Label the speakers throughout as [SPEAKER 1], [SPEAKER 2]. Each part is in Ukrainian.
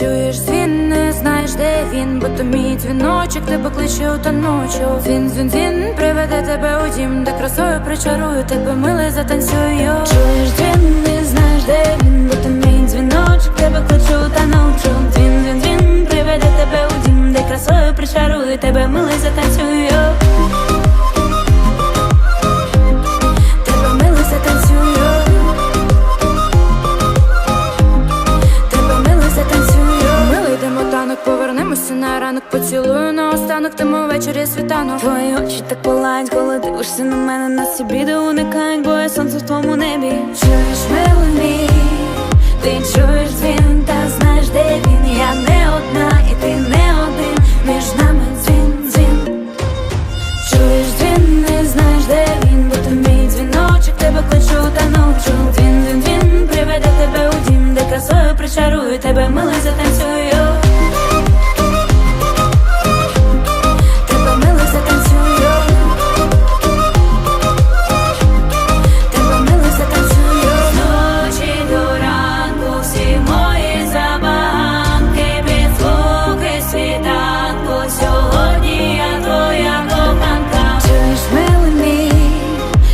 [SPEAKER 1] чуєш дзвін, не знаєш, де він, бо то мій дзвіночок тебе кличе у та ночу. Він дзвін, дзвін приведе тебе у дім, де красою причарую, тебе миле затанцюю.
[SPEAKER 2] Чуєш дзвін, не знаєш, де він, бо то мій дзвіночок тебе кличе та ночу. Дзвін, дзвін, дзвін приведе тебе у дім, де красою причарую, тебе миле затанцюю.
[SPEAKER 1] Повернемося на ранок Поцілую на останок, тому ввечері світанок.
[SPEAKER 2] Твої очі так палають, коли дивишся на мене На собі де уникають, бо я сонце в твоєму небі. Чуєш милий ти чуєш дзвін Та знаєш, де він, я не одна і ти не один Між нами дзвін, дзвін. Чуєш дзвін, не знаєш, де він, бо ти мій дзвіночок, тебе кличу та ночу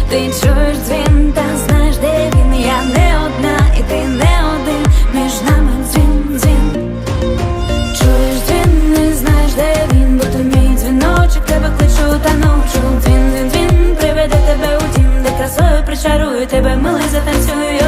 [SPEAKER 2] Ти чуєш дзвін, та знаєш, де він? Я не одна, і ти не один. Між нами дзвін, дзвін. Чуєш дзвін, не знаєш, де він, бо ти мій дзвіночок, тебе кличу та навчу. Дзвін, дзвін, дзвін, приведе тебе у дім, де красою причарую тебе, милий затанцюю